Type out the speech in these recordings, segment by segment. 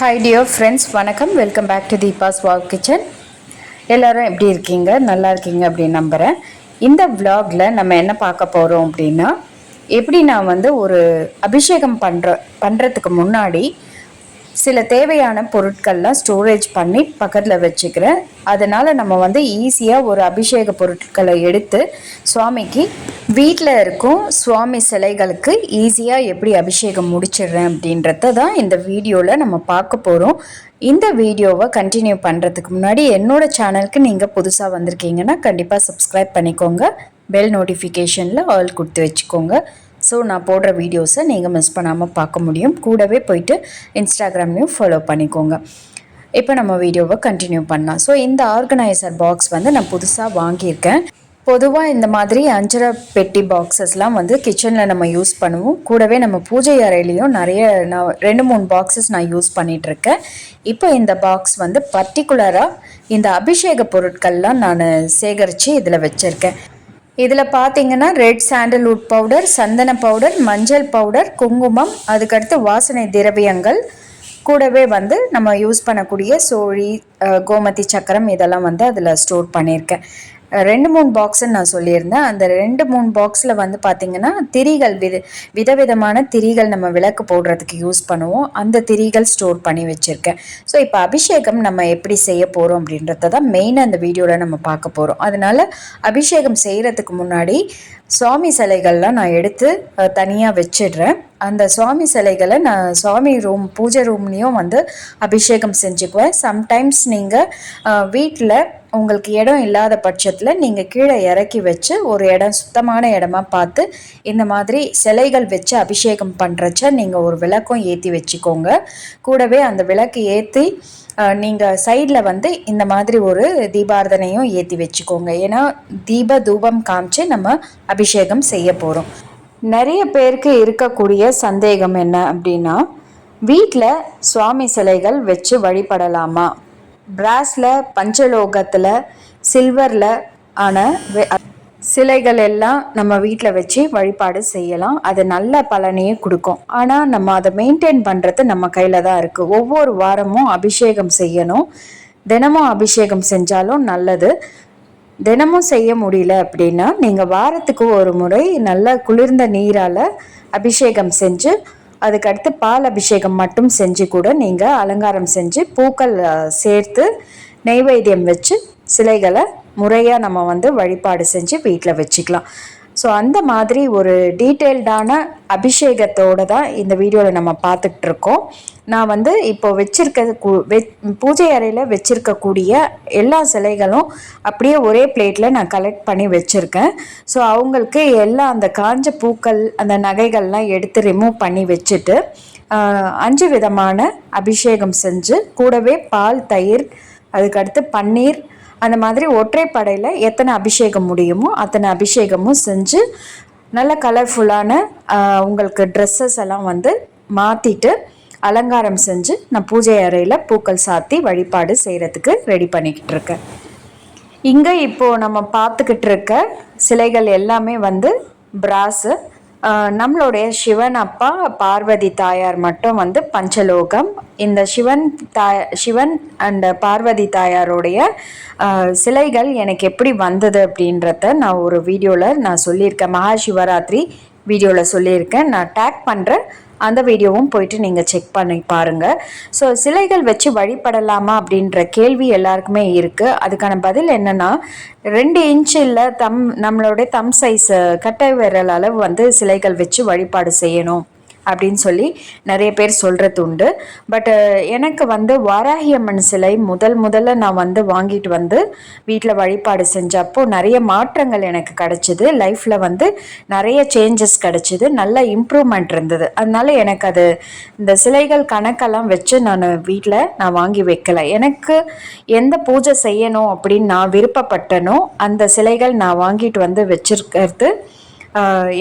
Hi dear friends வணக்கம். Welcome back to Deepa's wow kitchen எல்லோரும் எப்படி இருக்கீங்க? நல்லா இருக்கீங்க அப்படின்னு நம்புகிறேன் இந்த விலாகில் நம்ம என்ன பார்க்க போகிறோம் அப்படின்னா எப்படி நான் வந்து ஒரு அபிஷேகம் பண்ணுற பண்ணுறதுக்கு முன்னாடி சில தேவையான பொருட்கள்லாம் ஸ்டோரேஜ் பண்ணி பக்கத்தில் வச்சுக்கிறேன். அதனால் நம்ம வந்து ஈஸியாக ஒரு அபிஷேக பொருட்களை எடுத்து சுவாமிக்கு வீட்டில் இருக்கும் சுவாமி சிலைகளுக்கு ஈஸியாக எப்படி அபிஷேகம் முடிச்சிடுறேன் அப்படின்றத தான் இந்த வீடியோவில் நம்ம பார்க்க போகிறோம் இந்த வீடியோவை கண்டினியூ பண்ணுறதுக்கு முன்னாடி என்னோடய சேனலுக்கு நீங்கள் புதுசாக வந்திருக்கீங்கன்னா கண்டிப்பாக சப்ஸ்கிரைப் பண்ணிக்கோங்க. பெல் நோட்டிஃபிகேஷனில் ஆல் கொடுத்து வச்சுக்கோங்க. ஸோ நான் போடுற வீடியோஸை நீங்கள் மிஸ் பண்ணாமல் பார்க்க முடியும். கூடவே போயிட்டு இன்ஸ்டாகிராம்லேயும் ஃபாலோ பண்ணிக்கோங்க. இப்போ நம்ம வீடியோவை கண்டினியூ பண்ணலாம். ஸோ இந்த ஆர்கனைசர் பாக்ஸ் வந்து நான் புதுசாக வாங்கியிருக்கேன். பொதுவாக இந்த மாதிரி அஞ்சரை பெட்டி பாக்ஸஸ்லாம் வந்து கிச்சனில் நம்ம யூஸ் பண்ணுவோம். கூடவே நம்ம பூஜை அறையிலையும் நிறைய நான் ரெண்டு மூணு பாக்ஸஸ் நான் யூஸ் பண்ணிகிட்ருக்கேன் இருக்கேன் இப்போ இந்த பாக்ஸ் வந்து பர்டிகுலராக இந்த அபிஷேக பொருட்கள்லாம் நான் சேகரித்து இதில் வச்சுருக்கேன். இதில் பார்த்தீங்கன்னா ரெட் சாண்டல்வுட் பவுடர் சந்தன பவுடர் மஞ்சள் பவுடர் குங்குமம் அதுக்கடுத்து வாசனை திரவியங்கள் கூடவே வந்து நம்ம யூஸ் பண்ணக்கூடிய சோழி கோமதி சக்கரம் இதெல்லாம் வந்து அதில் ஸ்டோர் பண்ணியிருக்கேன். ரெண்டு மூணு பாக்ஸ்ன்னு நான் சொல்லியிருந்தேன். அந்த ரெண்டு மூணு பாக்ஸில் வந்து பார்த்தீங்கன்னா திரிகள் வித விதவிதமான திரிகள் நம்ம விளக்கு போடுறதுக்கு யூஸ் பண்ணுவோம். அந்த திரிகள் ஸ்டோர் பண்ணி வச்சுருக்கேன். ஸோ இப்போ அபிஷேகம் நம்ம எப்படி செய்ய போகிறோம் அப்படின்றத தான் மெயினாக அந்த வீடியோவில் நம்ம பார்க்க போகிறோம் அதனால அபிஷேகம் செய்கிறதுக்கு முன்னாடி சுவாமி சிலைகள்லாம் நான் எடுத்து தனியாக வச்சிடுறேன். அந்த சுவாமி சிலைகளை நான் சுவாமி ரூம் பூஜை ரூம்லேயும் வந்து அபிஷேகம் செஞ்சுக்குவேன். சம்டைம்ஸ் நீங்கள் வீட்டில் உங்களுக்கு இடம் இல்லாத பட்சத்தில் நீங்கள் கீழே இறக்கி வச்சு ஒரு இடம் சுத்தமான இடமா பார்த்து இந்த மாதிரி சிலைகள் வச்சு அபிஷேகம் பண்ணுறச்ச நீங்கள் ஒரு விளக்கும் ஏற்றி வச்சுக்கோங்க. கூடவே அந்த விளக்கு ஏற்றி நீங்கள் சைடில் வந்து இந்த மாதிரி ஒரு தீபாரதனையும் ஏற்றி வச்சுக்கோங்க. ஏன்னா தீப தூபம் காமிச்சு நம்ம அபிஷேகம் செய்ய போகிறோம் நிறைய பேருக்கு இருக்கக்கூடிய சந்தேகம் என்ன அப்படின்னா வீட்டில் சுவாமி சிலைகள் வச்சு வழிபடலாமா? பிராஸில் பஞ்சலோகத்தில் சில்வரில் ஆன சிலைகள் எல்லாம் நம்ம வீட்டில் வச்சு வழிபாடு செய்யலாம். அது நல்ல பலனையே கொடுக்கும். ஆனால் நம்ம அதை மெயின்டைன் பண்ணுறது நம்ம கையில் தான் இருக்குது ஒவ்வொரு வாரமும் அபிஷேகம் செய்யணும். தினமும் அபிஷேகம் செஞ்சாலும் நல்லது. தினமும் செய்ய முடியல அப்படின்னா நீங்கள் வாரத்துக்கு ஒரு முறை நல்ல குளிர்ந்த நீரால் அபிஷேகம் செஞ்சு அதுக்கடுத்து பால் அபிஷேகம் மட்டும் செஞ்சு கூட நீங்கள் அலங்காரம் செஞ்சு பூக்கள் சேர்த்து நெய்வேத்தியம் வச்சு சிலைகளை முறையாக நம்ம வந்து வழிபாடு செஞ்சு வீட்டில் வச்சுக்கலாம். ஸோ அந்த மாதிரி ஒரு டீட்டெயில்டான அபிஷேகத்தோடு தான் இந்த வீடியோவில் நம்ம பார்த்துட்ருக்கோம் நான் வந்து இப்போ வச்சிருக்க பூஜை அறையில் வச்சிருக்கக்கூடிய எல்லா சிலைகளும் அப்படியே ஒரே பிளேட்டில் நான் கலெக்ட் பண்ணி வச்சுருக்கேன். ஸோ அவங்களுக்கு எல்லா அந்த காஞ்ச பூக்கள் அந்த நகைகள்லாம் எடுத்து ரிமூவ் பண்ணி வச்சுட்டு அஞ்சு விதமான அபிஷேகம் செஞ்சு கூடவே பால் தயிர் அதுக்கடுத்து பன்னீர் அந்த மாதிரி ஒற்றைப்படையில் எத்தனை அபிஷேகம் முடியுமோ அத்தனை அபிஷேகமும் செஞ்சு நல்ல கலர்ஃபுல்லான உங்களுக்கு ட்ரெஸ்ஸஸ் எல்லாம் வந்து மாற்றிட்டு அலங்காரம் செஞ்சு நான் பூஜை அறையில் பூக்கள் சாத்தி வழிபாடு செய்கிறதுக்கு ரெடி பண்ணிக்கிட்டு இருக்கேன். இங்கே இப்போது நம்ம பார்த்துக்கிட்டு இருக்க சிலைகள் எல்லாமே வந்து பிராஸு நம்மளுடைய சிவன் அப்பா பார்வதி தாயார் மட்டும் வந்து பஞ்சலோகம். இந்த சிவன் தாய் சிவன் அண்ட் பார்வதி தாயாருடைய சிலைகள் எனக்கு எப்படி வந்தது அப்படின்றத நான் ஒரு வீடியோவில் நான் சொல்லியிருக்கேன். மகா சிவராத்திரி வீடியோவில் சொல்லியிருக்கேன். நான் டேக் பண்ணுறேன் அந்த வீடியோவும் போயிட்டு நீங்கள் செக் பண்ணி பாருங்கள் ஸோ சிலைகள் வச்சு வழிபடலாமா அப்படின்ற கேள்வி எல்லாருக்குமே இருக்குது அதுக்கான பதில் என்னென்னா ரெண்டு இன்ச் இல்லை தம் நம்மளுடைய தம் சைஸ் கட்டை விரல் அளவு வந்து சிலைகள் வச்சு வழிபாடு செய்யணும். அப்படின்னு சொல்லி நிறைய பேர் சொல்கிறது உண்டு. பட் எனக்கு வந்து வாராகியம்மன் சிலை முதல் முதல்ல நான் வந்து வாங்கிட்டு வந்து வீட்டில் வழிபாடு செஞ்சப்போ நிறைய மாற்றங்கள் எனக்கு கிடச்சிது. லைஃப்பில் வந்து நிறைய சேஞ்சஸ் கிடச்சிது. நல்ல இம்ப்ரூவ்மெண்ட் இருந்தது. அதனால எனக்கு அது இந்த சிலைகள் கணக்கெல்லாம் வச்சு நான் வீட்டில் நான் வாங்கி வைக்கலை. எனக்கு எந்த பூஜை செய்யணும் அப்படின்னு நான் விருப்பப்பட்டனோ அந்த சிலைகள் நான் வாங்கிட்டு வந்து வச்சிருக்கிறது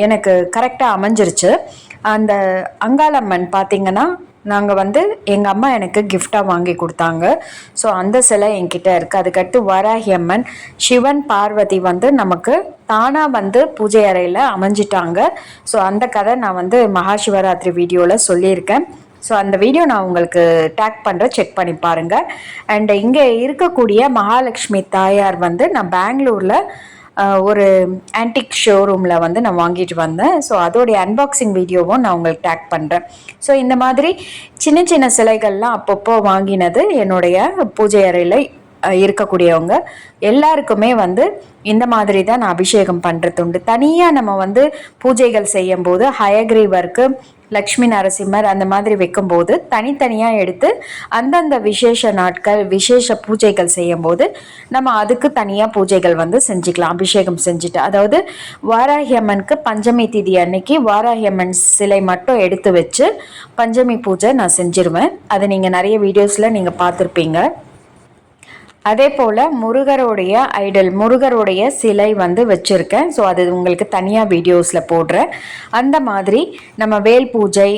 எனக்கு கரெக்டாக அமைஞ்சிருச்சு. அந்த அங்காளம்மன் பார்த்தீங்கன்னா நாங்கள் வந்து எங்கள் அம்மா எனக்கு கிஃப்டாக வாங்கி கொடுத்தாங்க. ஸோ அந்த சிலை என்கிட்ட இருக்குது அதுக்கடுத்து வராகி அம்மன். சிவன் பார்வதி வந்து நமக்கு தானாக வந்து பூஜை அறையில் அமைஞ்சிட்டாங்க. ஸோ அந்த கதை நான் வந்து மகாசிவராத்திரி வீடியோவில் சொல்லியிருக்கேன். ஸோ அந்த வீடியோ நான் உங்களுக்கு டேக் பண்ணுறேன் செக் பண்ணி பாருங்கள் அண்ட் இங்கே இருக்கக்கூடிய மகாலட்சுமி தாயார் வந்து நான் பெங்களூரில் ஒரு ஆன்டிக் ஷோரூமில் வந்து நான் வாங்கிட்டு வந்தேன். ஸோ அதோடைய அன்பாக்சிங் வீடியோவும் நான் உங்களுக்கு டேக் பண்ணுறேன் ஸோ இந்த மாதிரி சின்ன சின்ன சிலைகள்லாம் அப்பப்போ வாங்கினது என்னுடைய பூஜை அறையில் இருக்கக்கூடியவங்க. எல்லாருக்குமே வந்து இந்த மாதிரி தான் நான் அபிஷேகம் பண்ணுறது உண்டு. தனியாக நம்ம வந்து பூஜைகள் செய்யும்போது ஹயக்ரீவருக்கு லக்ஷ்மி நரசிம்மர் அந்த மாதிரி வைக்கும்போது தனித்தனியாக எடுத்து அந்தந்த விசேஷ நாட்கள் விசேஷ பூஜைகள் செய்யும்போது நம்ம அதுக்கு தனியாக பூஜைகள் வந்து செஞ்சுக்கலாம் அபிஷேகம் செஞ்சுட்டு. அதாவது வாராகி அம்மனுக்கு பஞ்சமி திதி அன்னைக்கு வாராகி அம்மன் சிலை மட்டும் எடுத்து வச்சு பஞ்சமி பூஜை நான் செஞ்சிருவேன். அதை நீங்கள் நிறைய வீடியோஸில் நீங்கள் பார்த்துருப்பீங்க. அதே போல் முருகருடைய ஐடல் முருகருடைய சிலை வந்து வச்சுருக்கேன். ஸோ அது உங்களுக்கு தனியாக வீடியோஸில் போடுறேன். அந்த மாதிரி நம்ம வேல் பூஜை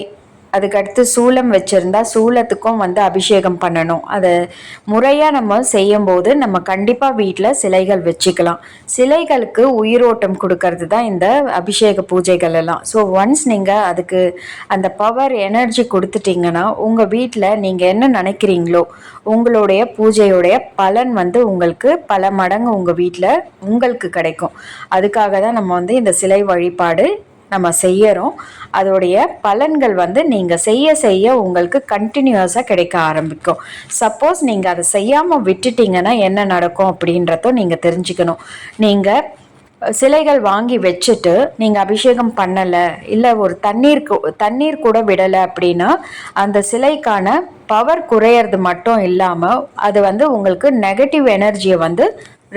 அதுக்கடுத்து சூளம் வச்சுருந்தா சூளத்துக்கும் வந்து அபிஷேகம் பண்ணணும். அதை முறையாக நம்ம செய்யும்போது நம்ம கண்டிப்பாக வீட்டில் சிலைகள் வச்சுக்கலாம். சிலைகளுக்கு உயிரோட்டம் கொடுக்கறது தான் இந்த அபிஷேக பூஜைகள் எல்லாம். ஸோ ஒன்ஸ் நீங்கள் அதுக்கு அந்த பவர் எனர்ஜி கொடுத்துட்டிங்கன்னா உங்கள் வீட்டில் நீங்கள் என்ன நினைக்கிறீங்களோ உங்களுடைய பூஜையுடைய பலன் வந்து உங்களுக்கு பல மடங்கு உங்கள் வீட்டில் உங்களுக்கு கிடைக்கும். அதுக்காக தான் நம்ம வந்து இந்த சிலை வழிபாடு நம்ம செய்யறோம். அதோடைய பலன்கள் வந்து நீங்கள் செய்ய செய்ய உங்களுக்கு கண்டினியூஸாக கிடைக்க ஆரம்பிக்கும். சப்போஸ் நீங்கள் அதை செய்யாமல் விட்டுட்டீங்கன்னா என்ன நடக்கும் அப்படின்றத நீங்கள் தெரிஞ்சுக்கணும். நீங்கள் சிலைகள் வாங்கி வச்சுட்டு நீங்கள் அபிஷேகம் பண்ணலை இல்லை ஒரு தண்ணீர் தண்ணீர் கூட விடலை அப்படின்னா அந்த சிலைக்கான பவர் குறையிறது மட்டும் இல்லாமல் அது வந்து உங்களுக்கு நெகட்டிவ் எனர்ஜியை வந்து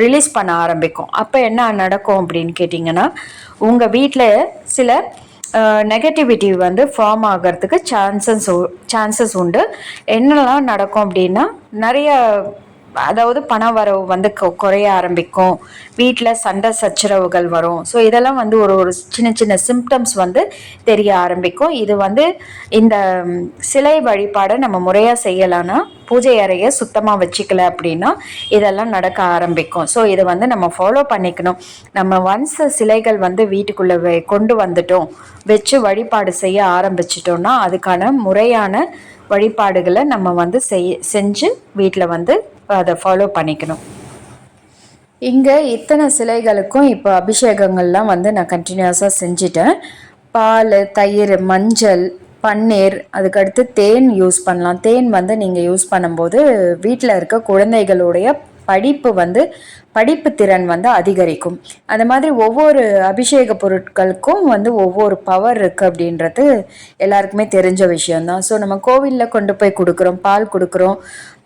ரிலீஸ் பண்ண ஆரம்பிக்கும். அப்போ என்ன நடக்கும் அப்படின்னு கேட்டிங்கன்னா உங்கள் வீட்டில் சில நெகட்டிவிட்டி வந்து ஃபார்ம் ஆகிறதுக்கு சான்சஸ் சான்சஸ் உண்டு. என்னெல்லாம் நடக்கும் அப்படின்னா நிறைய அதாவது பண வரவு வந்து குறைய ஆரம்பிக்கும். வீட்டில் சண்டை சச்சரவுகள் வரும். ஸோ இதெல்லாம் வந்து ஒரு ஒரு சின்ன சின்ன சிம்டம்ஸ் வந்து தெரிய ஆரம்பிக்கும். இது வந்து இந்த சிலை வழிபாடை நம்ம முறையாக செய்யலான்னா பூஜை அறையை சுத்தமாக வச்சுக்கல அப்படின்னா இதெல்லாம் நடக்க ஆரம்பிக்கும். ஸோ இதை வந்து நம்ம ஃபாலோ பண்ணிக்கணும். நம்ம ஒன்ஸ் சிலைகள் வந்து வீட்டுக்குள்ளே கொண்டு வந்துட்டோம் வச்சு வழிபாடு செய்ய ஆரம்பிச்சிட்டோம்னா அதுக்கான முறையான வழிபாடுகளை நம்ம வந்து செய் செஞ்சு வீட்டில் வந்து அதை ஃபாலோ பண்ணிக்கணும். இங்கே இத்தனை சிலைகளுக்கும் இப்போ அபிஷேகங்கள்லாம் வந்து நான் கண்டினியூஸாக செஞ்சிட்டேன். பால் தயிர் மஞ்சள் பன்னீர் அதுக்கடுத்து தேன் யூஸ் பண்ணலாம். தேன் வந்து நீங்கள் யூஸ் பண்ணும்போது வீட்டில் இருக்க குழந்தைகளுடைய படிப்பு வந்து படிப்பு திறன் வந்து அதிகரிக்கும். அந்த மாதிரி ஒவ்வொரு அபிஷேக பொருட்களுக்கும் வந்து ஒவ்வொரு பவர் இருக்குது அப்படின்றது எல்லாருக்குமே தெரிஞ்ச விஷயம்தான். ஸோ நம்ம கோவிலில் கொண்டு போய் கொடுக்குறோம் பால் கொடுக்குறோம்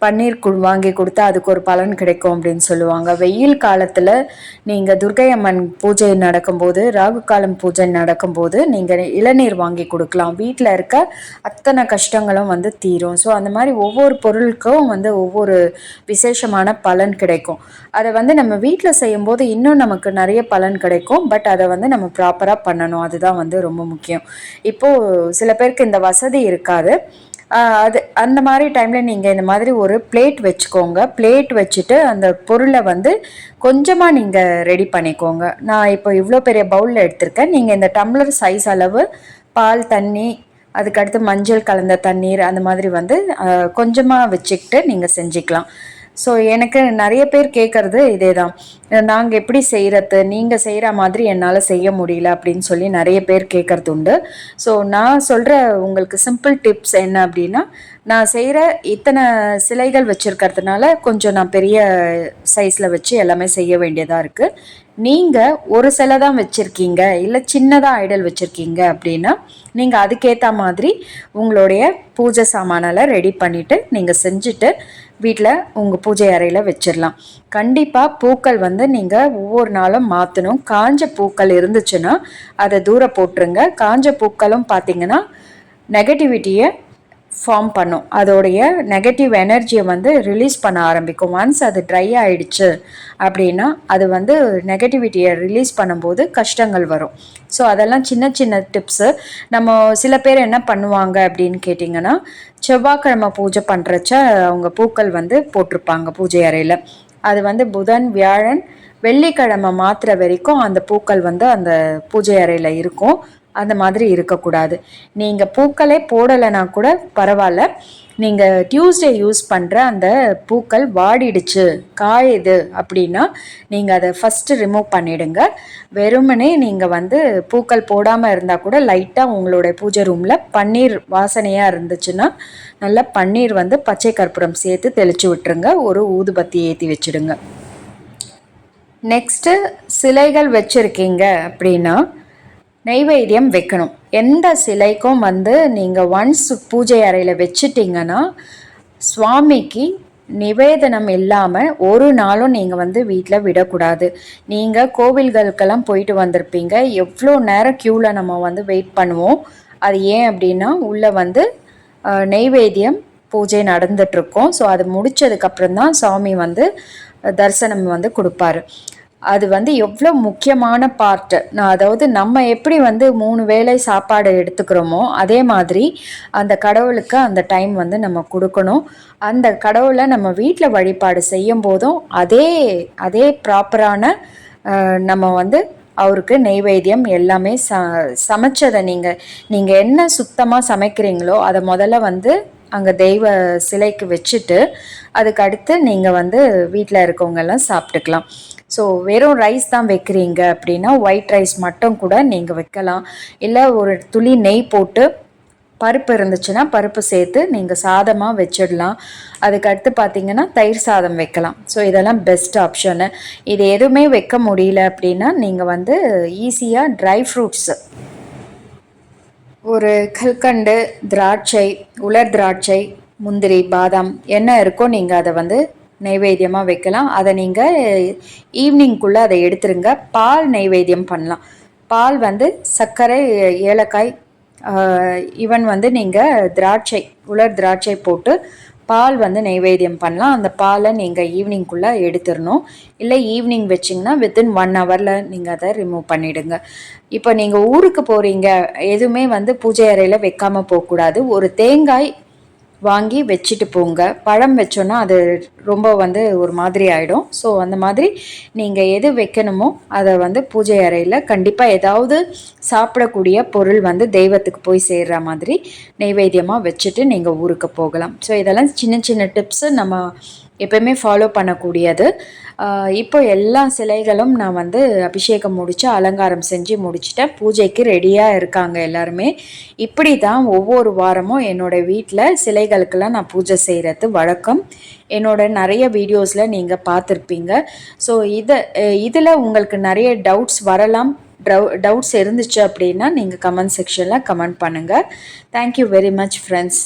பன்னீர் கு வாங்கி கொடுத்தா அதுக்கு ஒரு பலன் கிடைக்கும் அப்படின்னு சொல்லுவாங்க. வெயில் காலத்தில் நீங்கள் துர்கை அம்மன் பூஜை நடக்கும்போது ராகு காலம் பூஜை நடக்கும்போது நீங்கள் இளநீர் வாங்கி கொடுக்கலாம். வீட்டில் இருக்க அத்தனை கஷ்டங்களும் வந்து தீரும். ஸோ அந்த மாதிரி ஒவ்வொரு பொருளுக்கும் வந்து ஒவ்வொரு விசேஷமான பலன் கிடைக்கும். அதை வந்து நம்ம வீட்டில் செய்யும்போது இன்னும் நமக்கு நிறைய பலன் கிடைக்கும். பட் அதை வந்து நம்ம ப்ராப்பராக பண்ணணும். அதுதான் வந்து ரொம்ப முக்கியம். இப்போது சில பேருக்கு இந்த வசதி இருக்காது. அது அந்த மாதிரி டைமில் நீங்கள் இந்த மாதிரி ஒரு பிளேட் வச்சுக்கோங்க. பிளேட் வச்சுட்டு அந்த பொருளை வந்து கொஞ்சமாக நீங்கள் ரெடி பண்ணிக்கோங்க. நான் இப்போ இவ்வளோ பெரிய பவுலில் எடுத்திருக்கேன். நீங்கள் இந்த டம்ளர் சைஸ் அளவு பால் தண்ணி அதுக்கடுத்து மஞ்சள் கலந்த தண்ணீர் அந்த மாதிரி வந்து கொஞ்சமாக வச்சுக்கிட்டு நீங்கள் செஞ்சுக்கலாம். ஸோ எனக்கு நிறைய பேர் கேட்குறது இதே தான் நாங்கள் எப்படி செய்கிறது நீங்கள் செய்கிற மாதிரி என்னால் செய்ய முடியல அப்படின்னு சொல்லி நிறைய பேர் கேட்குறது உண்டு. ஸோ நான் சொல்கிற உங்களுக்கு சிம்பிள் டிப்ஸ் என்ன அப்படின்னா நான் செய்கிற இத்தனை சிலைகள் வச்சுருக்கிறதுனால கொஞ்சம் நான் பெரிய சைஸில் வச்சு எல்லாமே செய்ய வேண்டியதாக இருக்குது நீங்கள் ஒரு சிலை தான் வச்சுருக்கீங்க இல்லை சின்னதாக ஐடல் வச்சுருக்கீங்க அப்படின்னா நீங்கள் அதுக்கேற்ற மாதிரி உங்களுடைய பூஜை சாமானெல்லாம் ரெடி பண்ணிவிட்டு நீங்கள் செஞ்சுட்டு வீட்டில் உங்கள் பூஜை அறையில் வச்சிடலாம் கண்டிப்பாக பூக்கள் வந்து நீங்கள் ஒவ்வொரு நாளும் மாற்றணும் காஞ்ச பூக்கள் இருந்துச்சுன்னா அதை தூர போட்டுருங்க. காஞ்ச பூக்களும் பார்த்தீங்கன்னா நெகட்டிவிட்டியை ஃபார்ம் பண்ணும். அதோடைய நெகட்டிவ் எனர்ஜியை வந்து ரிலீஸ் பண்ண ஆரம்பிக்கும். ஒன்ஸ் அது ட்ரை ஆயிடுச்சு அப்படின்னா அது வந்து நெகட்டிவிட்டியை ரிலீஸ் பண்ணும்போது கஷ்டங்கள் வரும். ஸோ அதெல்லாம் சின்ன சின்ன டிப்ஸு நம்ம சில பேர் என்ன பண்ணுவாங்க அப்படின்னு கேட்டிங்கன்னா செவ்வாய்க்கிழமை பூஜை பண்ணுறச்ச அவங்க பூக்கள் வந்து போட்டிருப்பாங்க பூஜை அறையில். அது வந்து புதன் வியாழன் வெள்ளிக்கிழமை மாத்திர வரைக்கும் அந்த பூக்கள் வந்து அந்த பூஜை அறையில் இருக்கும். அந்த மாதிரி இருக்கக்கூடாது. நீங்கள் பூக்களே போடலைன்னா கூட பரவாயில்ல. நீங்கள் டியூஸ்டே யூஸ் பண்ணுற அந்த பூக்கள் வாடிடுச்சு காயுது அப்படின்னா நீங்கள் அதை ஃபஸ்ட்டு ரிமூவ் பண்ணிவிடுங்க வெறுமனே நீங்கள் வந்து பூக்கள் போடாமல் இருந்தால் கூட லைட்டாக உங்களுடைய பூஜை ரூமில் பன்னீர் வாசனையாக இருந்துச்சுன்னா நல்லா பன்னீர் வந்து பச்சை கற்பூரம் சேர்த்து தெளித்து விட்டுருங்க. ஒரு ஊதுபத்தி ஏற்றி வச்சுடுங்க. நெக்ஸ்ட்டு சிலைகள் வச்சுருக்கீங்க அப்படின்னா நெய்வேத்தியம் வைக்கணும். எந்த சிலைக்கும் வந்து நீங்கள் ஒன்ஸ் பூஜை அறையில் வச்சுட்டிங்கன்னா சுவாமிக்கு நிவேதனம் இல்லாமல் ஒரு நாளும் நீங்கள் வந்து வீட்டில் விடக்கூடாது. நீங்கள் கோவில்களுக்கெல்லாம் போயிட்டு வந்திருப்பீங்க. எவ்வளோ நேரம் க்யூவில் நம்ம வந்து வெயிட் பண்ணுவோம். அது ஏன் அப்படின்னா உள்ளே வந்து நெய்வேத்தியம் பூஜை நடந்துட்டுருக்கோம். ஸோ அது முடித்ததுக்கப்புறம் தான் சாமி வந்து தரிசனம் வந்து கொடுப்பாரு. அது வந்து எவ்வளோ முக்கியமான பார்ட்டு நான் அதாவது நம்ம எப்படி வந்து மூணு வேளை சாப்பாடு எடுத்துக்கிறோமோ அதே மாதிரி அந்த கடவுளுக்கு அந்த டைம் வந்து நம்ம கொடுக்கணும். அந்த கடவுளை நம்ம வீட்டில் வழிபாடு செய்யும் போதும் அதே அதே ப்ராப்பரான நம்ம வந்து அவருக்கு நெய்வேத்தியம் எல்லாமே ச சமைச்சதை நீங்கள் நீங்கள் என்ன சுத்தமாக சமைக்கிறீங்களோ அதை முதல்ல வந்து அங்கே தெய்வ சிலைக்கு வச்சுட்டு அதுக்கு அடுத்து நீங்கள் வந்து வீட்டில் இருக்கவங்கெல்லாம் சாப்பிட்டுக்கலாம். ஸோ வெறும் ரைஸ் தான் வைக்கிறீங்க அப்படின்னா ஒயிட் ரைஸ் மட்டும் கூட நீங்கள் வைக்கலாம். இல்லை ஒரு துளி நெய் போட்டு பருப்பு இருந்துச்சுன்னா பருப்பு சேர்த்து நீங்கள் சாதமாக வச்சிடலாம். அதுக்கடுத்து பார்த்தீங்கன்னா தயிர் சாதம் வைக்கலாம். ஸோ இதெல்லாம் பெஸ்ட் ஆப்ஷனு இது எதுவுமே வைக்க முடியல அப்படின்னா நீங்கள் வந்து ஈஸியாக ட்ரை ஃப்ரூட்ஸு ஒரு கல்கண்டு திராட்சை உலர் திராட்சை முந்திரி பாதாம் என்ன இருக்கோ நீங்கள் அதை வந்து நைவேத்தியமாக வைக்கலாம். அதை நீங்கள் ஈவினிங்குள்ளே அதை எடுத்துருங்க. பால் நைவேத்தியம் பண்ணலாம். பால் வந்து சர்க்கரை ஏலக்காய் ஈவன் வந்து நீங்கள் திராட்சை உலர் திராட்சை போட்டு பால் வந்து நைவேத்தியம் பண்ணலாம். அந்த பாலை நீங்கள் ஈவினிங்குள்ளே எடுத்துடணும் இல்லை ஈவினிங் வச்சிங்கன்னா வித்தின் ஒன் ஹவரில் நீங்கள் அதை ரிமூவ் பண்ணிவிடுங்க இப்போ நீங்கள் ஊருக்கு போகிறீங்க எதுவுமே வந்து பூஜை அறையில் வைக்காமல் போகக்கூடாது. ஒரு தேங்காய் வாங்கி வச்சுட்டு போங்க. பழம் வச்சோன்னா அது ரொம்ப வந்து ஒரு மாதிரி ஆகிடும் ஸோ அந்த மாதிரி நீங்கள் எது வைக்கணுமோ அதை வந்து பூஜை அறையில் கண்டிப்பாக ஏதாவது சாப்பிடக்கூடிய பொருள் வந்து தெய்வத்துக்கு போய் சேர்கிற மாதிரி நைவேத்தியமாக வச்சுட்டு நீங்கள் ஊருக்கு போகலாம். ஸோ இதெல்லாம் சின்ன சின்ன டிப்ஸு நம்ம எப்பயுமே ஃபாலோ பண்ணக்கூடியது. இப்போ எல்லா சிலைகளும் நான் வந்து அபிஷேகம் முடித்து அலங்காரம் செஞ்சு முடிச்சுட்டேன். பூஜைக்கு ரெடியாக இருக்காங்க எல்லாருமே. இப்படி தான் ஒவ்வொரு வாரமும் என்னோடய வீட்டில் சிலைகளுக்கெல்லாம் நான் பூஜை செய்கிறது வழக்கம். என்னோட நிறைய வீடியோஸில் நீங்கள் பார்த்துருப்பீங்க. ஸோ இதை இதில் உங்களுக்கு நிறைய டவுட்ஸ் வரலாம். டவு டவுட்ஸ் இருந்துச்சு அப்படின்னா நீங்கள் கமெண்ட் செக்ஷனில் கமெண்ட் பண்ணுங்கள் தேங்க்யூ வெரி மச் ஃப்ரெண்ட்ஸ்